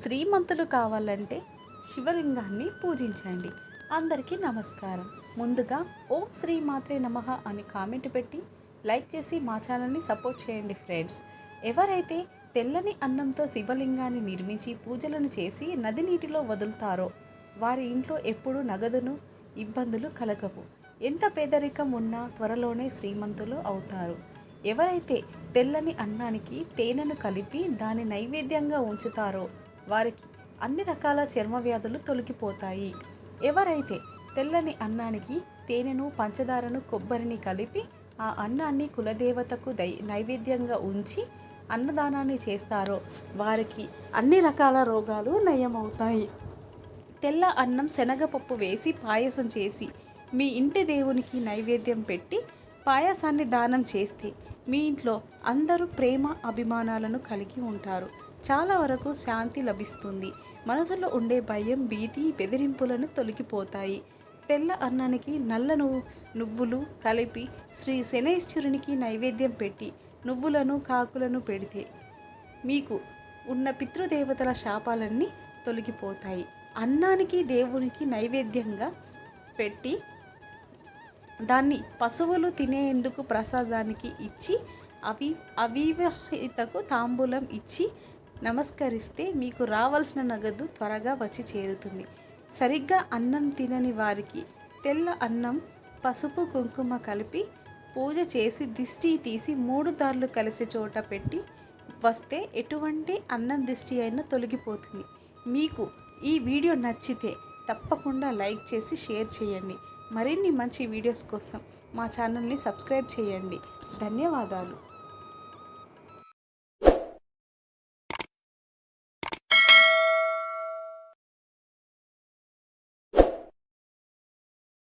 శ్రీమంతులు కావాలంటే శివలింగాన్ని పూజించండి. అందరికీ నమస్కారం. ముందుగా ఓం శ్రీ మాత్రే నమః అని కామెంట్ పెట్టి లైక్ చేసి మా ఛానల్ని సపోర్ట్ చేయండి ఫ్రెండ్స్. ఎవరైతే తెల్లని అన్నంతో శివలింగాన్ని నిర్మించి పూజలను చేసి నది నీటిలో వదులుతారో వారి ఇంట్లో ఎప్పుడూ నగదును ఇబ్బందులు కలగవు. ఎంత పేదరికం ఉన్నా త్వరలోనే శ్రీమంతులు అవుతారు. ఎవరైతే తెల్లని అన్నానికి తేనెను కలిపి దాని నైవేద్యంగా ఉంచుతారో వారికి అన్ని రకాల చర్మ వ్యాధులు తొలగిపోతాయి. ఎవరైతే తెల్లని అన్నానికి తేనెను పంచదారను కొబ్బరిని కలిపి ఆ అన్నాన్ని కులదేవతకు దై నైవేద్యంగా ఉంచి అన్నదానాన్ని చేస్తారో వారికి అన్ని రకాల రోగాలు నయమవుతాయి. తెల్ల అన్నం శనగపప్పు వేసి పాయసం చేసి మీ ఇంటి దేవునికి నైవేద్యం పెట్టి పాయసాన్ని దానం చేస్తే మీ ఇంట్లో అందరూ ప్రేమ అభిమానాలను కలిగి ఉంటారు. చాలా వరకు శాంతి లభిస్తుంది. మనసులో ఉండే భయం భీతి బెదిరింపులను తొలగిపోతాయి. తెల్ల అన్నానికి నల్ల నువ్వు నువ్వులు కలిపి శ్రీ శనేశ్వరునికి నైవేద్యం పెట్టి నువ్వులను కాకులను పెడితే మీకు ఉన్న పితృదేవతల శాపాలన్నీ తొలగిపోతాయి. అన్నానికి దేవునికి నైవేద్యంగా పెట్టి దాన్ని పశువులు తినేందుకు ప్రసాదానికి ఇచ్చి అవి అవివాహితకు తాంబూలం ఇచ్చి నమస్కరిస్తే మీకు రావాల్సిన నగదు త్వరగా వచ్చి చేరుతుంది. సరిగ్గా అన్నం తినని వారికి తెల్ల అన్నం పసుపు కుంకుమ కలిపి పూజ చేసి దిష్టి తీసి మూడు దారులు కలిసే చోట పెట్టి వస్తే ఎటువంటి అన్నం దిష్టి అయినా తొలగిపోతుంది. మీకు ఈ వీడియో నచ్చితే తప్పకుండా లైక్ చేసి షేర్ చేయండి. మరిన్ని మంచి వీడియోస్ కోసం మా ఛానల్ని సబ్స్క్రైబ్ చేయండి. ధన్యవాదాలు.